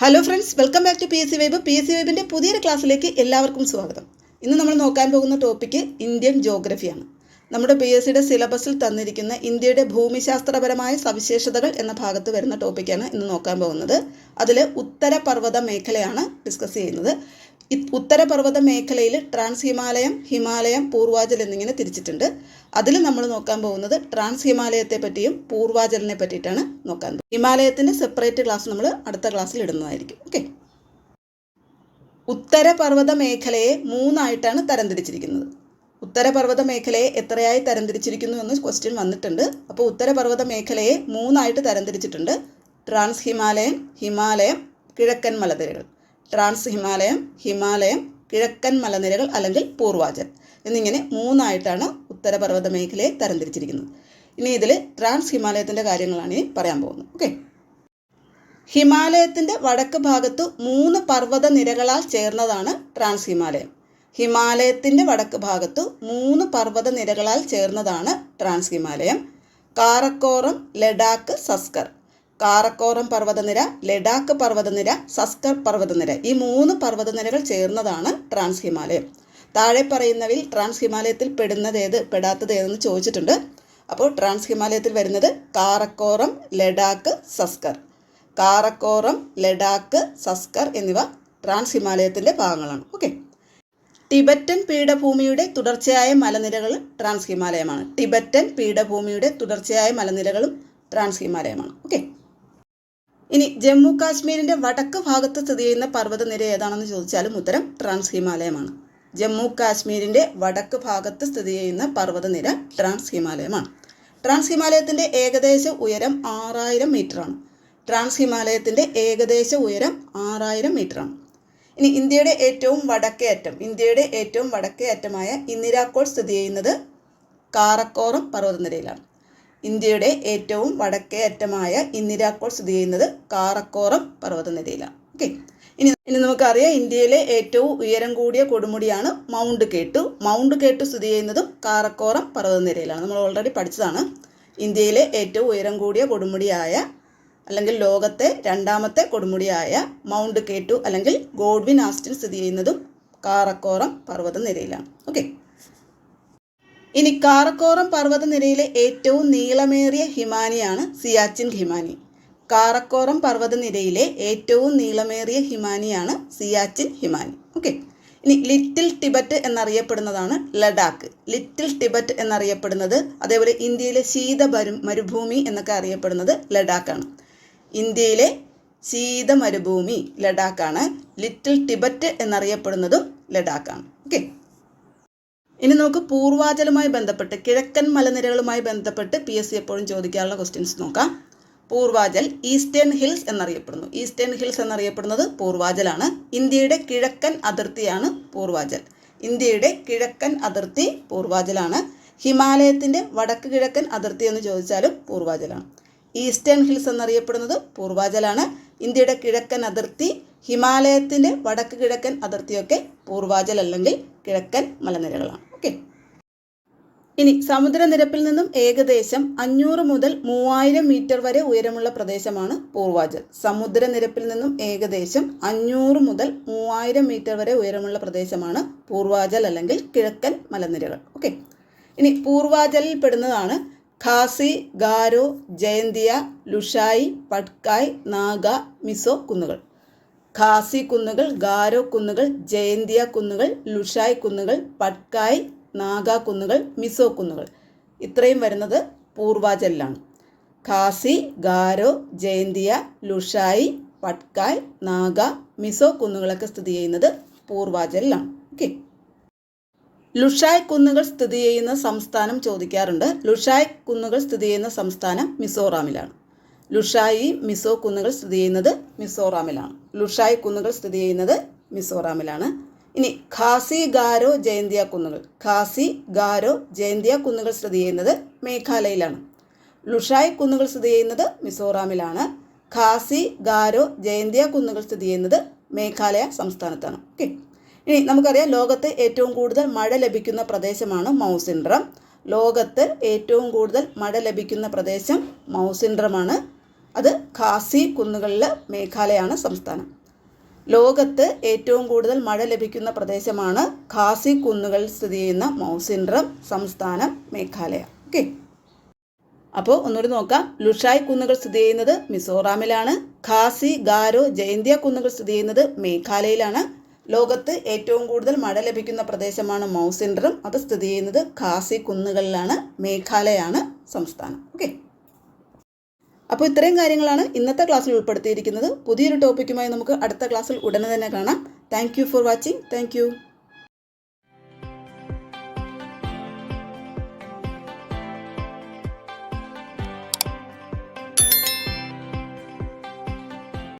Hello friends welcome back to P S C vibe P S C വൈബിന്റെ പുതിയൊരു ക്ലാസ്സിലേക്ക് എല്ലാവർക്കും സ്വാഗതം. ഇന്ന് നമ്മൾ നോക്കാൻ പോകുന്ന ടോപ്പിക്ക് ഇന്ത്യൻ ജോഗ്രഫിയാണ് നമ്മുടെ പി എസ് സിയുടെ സിലബസിൽ തന്നിരിക്കുന്ന ഇന്ത്യയുടെ ഭൂമിശാസ്ത്രപരമായ സവിശേഷതകൾ എന്ന ഭാഗത്ത് വരുന്ന ടോപ്പിക്കാണ് ഇന്ന് നോക്കാൻ പോകുന്നത്. അതിൽ ഉത്തരപർവത മേഖലയാണ് ഡിസ്കസ് ചെയ്യുന്നത്. ഉത്തരപർവത മേഖലയിൽ ട്രാൻസ് ഹിമാലയം ഹിമാലയം പൂർവാചൽ എന്നിങ്ങനെ തിരിച്ചിട്ടുണ്ട്. അതിൽ നമ്മൾ നോക്കാൻ പോകുന്നത് ട്രാൻസ് ഹിമാലയത്തെ പറ്റിയും പൂർവാചലിനെ പറ്റിയിട്ടാണ് നോക്കാൻ പോകുന്നത്. ഹിമാലയത്തിന്റെ സെപ്പറേറ്റ് ക്ലാസ് നമ്മൾ അടുത്ത ക്ലാസ്സിൽ ഇടുന്നതായിരിക്കും. ഓക്കെ ഉത്തരപർവത മേഖലയെ മൂന്നായിട്ടാണ് തരംതിരിച്ചിരിക്കുന്നത്. ഉത്തരപർവത മേഖലയെ എത്രയായി തരംതിരിച്ചിരിക്കുന്നു എന്ന് ക്വസ്റ്റ്യൻ വന്നിട്ടുണ്ട്. അപ്പോൾ ഉത്തരപർവത മേഖലയെ മൂന്നായിട്ട് തരംതിരിച്ചിട്ടുണ്ട്. ട്രാൻസ് ഹിമാലയം ഹിമാലയം കിഴക്കൻ മലനിരകൾ. ട്രാൻസ് ഹിമാലയം ഹിമാലയം കിഴക്കൻ മലനിരകൾ അല്ലെങ്കിൽ പൂർവാചൽ എന്നിങ്ങനെ മൂന്നായിട്ടാണ് ഉത്തരപർവത മേഖലയെ തരംതിരിച്ചിരിക്കുന്നത്. ഇനി ഇതിൽ ട്രാൻസ് ഹിമാലയത്തിന്റെ കാര്യങ്ങളാണ് ഇനി പറയാൻ പോകുന്നത്. ഓക്കെ? ഹിമാലയത്തിന്റെ വടക്ക് ഭാഗത്ത് മൂന്ന് പർവത നിരകളാൽ ചേർന്നതാണ് ട്രാൻസ് ഹിമാലയം ഹിമാലയത്തിന്റെ വടക്ക് ഭാഗത്തു മൂന്ന് പർവത നിരകളാൽ ചേർന്നതാണ് ട്രാൻസ് ഹിമാലയം കാറക്കോറം ലഡാക്ക് സസ്കർ. കാറക്കോറം പർവതനിര ലഡാക്ക് പർവതനിര സസ്കർ പർവതനിര ഈ മൂന്ന് പർവതനിരകൾ ചേർന്നതാണ് ട്രാൻസ് ഹിമാലയം താഴെ പറയുന്നവയിൽ ട്രാൻസ് ഹിമാലയത്തിൽ പെടുന്നത് ഏത് പെടാത്തത് ഏതെന്ന് ചോദിച്ചിട്ടുണ്ട്. അപ്പോൾ ട്രാൻസ് ഹിമാലയത്തിൽ വരുന്നത് കാറക്കോറം ലഡാക്ക് സസ്കർ. കാറക്കോറം ലഡാക്ക് സസ്കർ എന്നിവ ട്രാൻസ് ഹിമാലയത്തിന്റെ ഭാഗങ്ങളാണ്. ഓക്കെ. ടിബറ്റൻ പീഠഭൂമിയുടെ തുടർച്ചയായ മലനിരകൾ ട്രാൻസ് ഹിമാലയമാണ്. ടിബറ്റൻ പീഠഭൂമിയുടെ തുടർച്ചയായ മലനിരകളും ട്രാൻസ് ഹിമാലയമാണ്. ഓക്കെ. ഇനി ജമ്മു കാശ്മീരിന്റെ വടക്ക് ഭാഗത്ത് സ്ഥിതി ചെയ്യുന്ന പർവതനിര ഏതാണെന്ന് ചോദിച്ചാലും ഉത്തരം ട്രാൻസ് ഹിമാലയമാണ്. ജമ്മു കാശ്മീരിന്റെ വടക്ക് ഭാഗത്ത് സ്ഥിതി ചെയ്യുന്ന പർവതനിര ട്രാൻസ് ഹിമാലയമാണ്. ട്രാൻസ് ഹിമാലയത്തിന്റെ ഏകദേശ ഉയരം ആറായിരം മീറ്ററാണ്. ട്രാൻസ് ഹിമാലയത്തിന്റെ ഏകദേശ ഉയരം ആറായിരം മീറ്ററാണ്. ഇനി ഇന്ത്യയുടെ ഏറ്റവും വടക്കേ അറ്റം ഇന്ത്യയുടെ ഏറ്റവും വടക്കേ അറ്റമായ ഇന്ദിരാക്കോൾ സ്ഥിതി ചെയ്യുന്നത് കാറക്കോറം പർവതനിരയിലാണ്. ഇന്ത്യയുടെ ഏറ്റവും വടക്കേ അറ്റമായ ഇന്ദിരാക്കോൾ സ്ഥിതി ചെയ്യുന്നത് കാറക്കോറം പർവതനിരയിലാണ്. ഓക്കെ. ഇനി ഇനി നമുക്കറിയാം ഇന്ത്യയിലെ ഏറ്റവും ഉയരം കൂടിയ കൊടുമുടിയാണ് മൗണ്ട് കേട്ടു. മൗണ്ട് കേട്ടു സ്ഥിതി ചെയ്യുന്നതും കാറക്കോറം പർവതനിരയിലാണ്. നമ്മൾ ഓൾറെഡി പഠിച്ചതാണ്. ഇന്ത്യയിലെ ഏറ്റവും ഉയരം കൂടിയ കൊടുമുടിയായ അല്ലെങ്കിൽ ലോകത്തെ രണ്ടാമത്തെ കൊടുമുടിയായ മൗണ്ട് കേട്ടു അല്ലെങ്കിൽ ഗോഡ്വിൻ ആസ്റ്റിൻ സ്ഥിതി ചെയ്യുന്നതും കാറക്കോറം പർവതനിരയിലാണ്. ഓക്കെ ഇനി കാറക്കോറം പർവതനിരയിലെ ഏറ്റവും നീളമേറിയ ഹിമാനിയാണ് സിയാച്ചിൻ ഹിമാനി. കാറക്കോറം പർവതനിരയിലെ ഏറ്റവും നീളമേറിയ ഹിമാനിയാണ് സിയാച്ചിൻ ഹിമാനി. ഓക്കെ ഇനി ലിറ്റിൽ ടിബറ്റ് എന്നറിയപ്പെടുന്നതാണ് ലഡാക്ക്. ലിറ്റിൽ ടിബറ്റ് എന്നറിയപ്പെടുന്നത് അതേപോലെ ഇന്ത്യയിലെ ശീത മരുഭൂമി എന്നൊക്കെ അറിയപ്പെടുന്നത് ലഡാക്കാണ്. ഇന്ത്യയിലെ ശീത മരുഭൂമി ലഡാക്കാണ്. ലിറ്റിൽ ടിബറ്റ് എന്നറിയപ്പെടുന്നതും ലഡാക്കാണ്. ഓക്കെ. ഇനി നമുക്ക് പൂർവാചലുമായി ബന്ധപ്പെട്ട് കിഴക്കൻ മലനിരകളുമായി ബന്ധപ്പെട്ട് പി എസ് സി എപ്പോഴും ചോദിക്കാനുള്ള ക്വസ്റ്റ്യൻസ് നോക്കാം. പൂർവാചൽ ഈസ്റ്റേൺ ഹിൽസ് എന്നറിയപ്പെടുന്നു. ഈസ്റ്റേൺ ഹിൽസ് എന്നറിയപ്പെടുന്നത് പൂർവാചലാണ്. ഇന്ത്യയുടെ കിഴക്കൻ അതിർത്തിയാണ് പൂർവാചൽ. ഇന്ത്യയുടെ കിഴക്കൻ അതിർത്തി പൂർവാചലാണ്. ഹിമാലയത്തിന്റെ വടക്ക് കിഴക്കൻ അതിർത്തി എന്ന് ചോദിച്ചാലും പൂർവാചലാണ്. ഈസ്റ്റേൺ ഹിൽസ് എന്നറിയപ്പെടുന്നത് പൂർവാചലാണ്. ഇന്ത്യയുടെ കിഴക്കൻ അതിർത്തി ഹിമാലയത്തിന്റെ വടക്ക് കിഴക്കൻ അതിർത്തിയൊക്കെ പൂർവാചൽ അല്ലെങ്കിൽ കിഴക്കൻ മലനിരകളാണ്. ഓക്കെ ഇനി സമുദ്രനിരപ്പിൽ നിന്നും ഏകദേശം അഞ്ഞൂറ് മുതൽ മൂവായിരം മീറ്റർ വരെ ഉയരമുള്ള പ്രദേശമാണ് പൂർവാചൽ. സമുദ്രനിരപ്പിൽ നിന്നും ഏകദേശം അഞ്ഞൂറ് മുതൽ മൂവായിരം മീറ്റർ വരെ ഉയരമുള്ള പ്രദേശമാണ് പൂർവാചൽ അല്ലെങ്കിൽ കിഴക്കൻ മലനിരകൾ. ഓക്കെ ഇനി പൂർവാചലിൽ പെടുന്നതാണ് ഖാസി ഗാരോ ജയന്തിയ ലുഷായി പട്കായ് നാഗ മിസോ കുന്നുകൾ. ഖാസി കുന്നുകൾ ഗാരോ കുന്നുകൾ ജയന്തിയ കുന്നുകൾ ലുഷായ് കുന്നുകൾ പട്കായ് നാഗ കുന്നുകൾ മിസോ കുന്നുകൾ. ഇത്രയും വരുന്നത് പൂർവാചലിലാണ്. ഖാസി ഗാരോ ജയന്തിയ ലുഷായി പട്കായ് നാഗ മിസോ കുന്നുകളൊക്കെ സ്ഥിതി ചെയ്യുന്നത് പൂർവാചലിലാണ്. ഓക്കെ. ലുഷായ് കുന്നുകൾ സ്ഥിതി ചെയ്യുന്ന സംസ്ഥാനം ചോദിക്കാറുണ്ട്. ലുഷായ് കുന്നുകൾ സ്ഥിതി ചെയ്യുന്ന സംസ്ഥാനം മിസോറാമിലാണ്. ലുഷായി മിസോ കുന്നുകൾ സ്ഥിതി ചെയ്യുന്നത് മിസോറാമിലാണ്. ലുഷായ് കുന്നുകൾ സ്ഥിതി ചെയ്യുന്നത് മിസോറാമിലാണ്. ഇനി ഖാസി ഗാരോ ജയന്തിയ കുന്നുകൾ. ഖാസി ഗാരോ ജയന്തിയ കുന്നുകൾ സ്ഥിതി ചെയ്യുന്നത് മേഘാലയയിലാണ്. ലുഷായ് കുന്നുകൾ സ്ഥിതി ചെയ്യുന്നത് മിസോറാമിലാണ്. ഖാസി ഗാരോ ജയന്തിയ കുന്നുകൾ സ്ഥിതി ചെയ്യുന്നത് മേഘാലയ സംസ്ഥാനത്താണ്. ഓക്കെ. ഇനി നമുക്കറിയാം ലോകത്ത് ഏറ്റവും കൂടുതൽ മഴ ലഭിക്കുന്ന പ്രദേശമാണ് മൗസിൻഡ്രം. ലോകത്ത് ഏറ്റവും കൂടുതൽ മഴ ലഭിക്കുന്ന പ്രദേശം മൗസിൻഡ്രമാണ്. അത് ഖാസി കുന്നുകളിൽ മേഘാലയാണ് സംസ്ഥാനം. ലോകത്ത് ഏറ്റവും കൂടുതൽ മഴ ലഭിക്കുന്ന പ്രദേശമാണ് ഖാസി കുന്നുകൾ സ്ഥിതി ചെയ്യുന്ന മൗസിൻഡ്രം സംസ്ഥാനം മേഘാലയ. ഓക്കെ. അപ്പോൾ ഒന്നുകൂടി നോക്കാം. ലുഷായ് കുന്നുകൾ സ്ഥിതി ചെയ്യുന്നത് മിസോറാമിലാണ്. ഖാസി ഗാരോ ജയന്തിയ കുന്നുകൾ സ്ഥിതി ചെയ്യുന്നത് മേഘാലയയിലാണ്. ലോകത്ത് ഏറ്റവും കൂടുതൽ മഴ ലഭിക്കുന്ന പ്രദേശമാണ് മൗസിൻഡ്രം അത് സ്ഥിതി ചെയ്യുന്നത് ഖാസി കുന്നുകളിലാണ് മേഘാലയാണ് സംസ്ഥാനം. ഓക്കെ. അപ്പോൾ ഇത്രയും കാര്യങ്ങളാണ് ഇന്നത്തെ ക്ലാസ്സിൽ ഉൾപ്പെടുത്തിയിരിക്കുന്നത്. പുതിയൊരു ടോപ്പിക്കുമായി നമുക്ക് അടുത്ത ക്ലാസ്സിൽ ഉടനെ തന്നെ കാണാം. Thank for watching. താങ്ക്